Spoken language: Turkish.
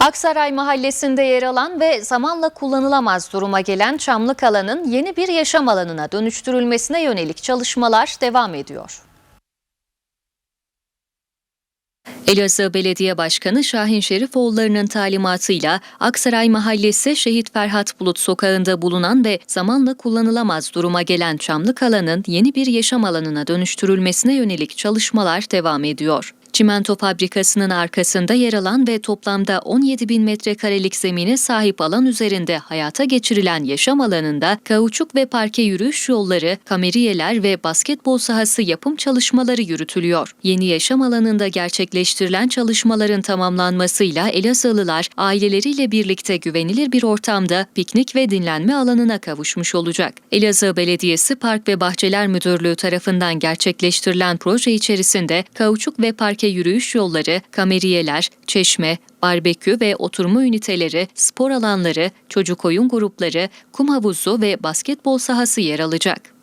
Aksaray Mahallesi'nde yer alan ve zamanla kullanılamaz duruma gelen Çamlık alanın yeni bir yaşam alanına dönüştürülmesine yönelik çalışmalar devam ediyor. Elazığ Belediye Başkanı Şahin Şerifoğulları'nın talimatıyla Aksaray Mahallesi Şehit Ferhat Bulut Sokağı'nda bulunan ve zamanla kullanılamaz duruma gelen Çamlık alanın yeni bir yaşam alanına dönüştürülmesine yönelik çalışmalar devam ediyor. Çimento fabrikasının arkasında yer alan ve toplamda 17 bin metrekarelik zemine sahip alan üzerinde hayata geçirilen yaşam alanında kauçuk ve parke yürüyüş yolları, kameriyeler ve basketbol sahası yapım çalışmaları yürütülüyor. Yeni yaşam alanında gerçekleştirilen çalışmaların tamamlanmasıyla Elazığlılar aileleriyle birlikte güvenilir bir ortamda piknik ve dinlenme alanına kavuşmuş olacak. Elazığ Belediyesi Park ve Bahçeler Müdürlüğü tarafından gerçekleştirilen proje içerisinde kauçuk ve parke yürüyüş yolları, kameriyeler, çeşme, barbekü ve oturma üniteleri, spor alanları, çocuk oyun grupları, kum havuzu ve basketbol sahası yer alacak.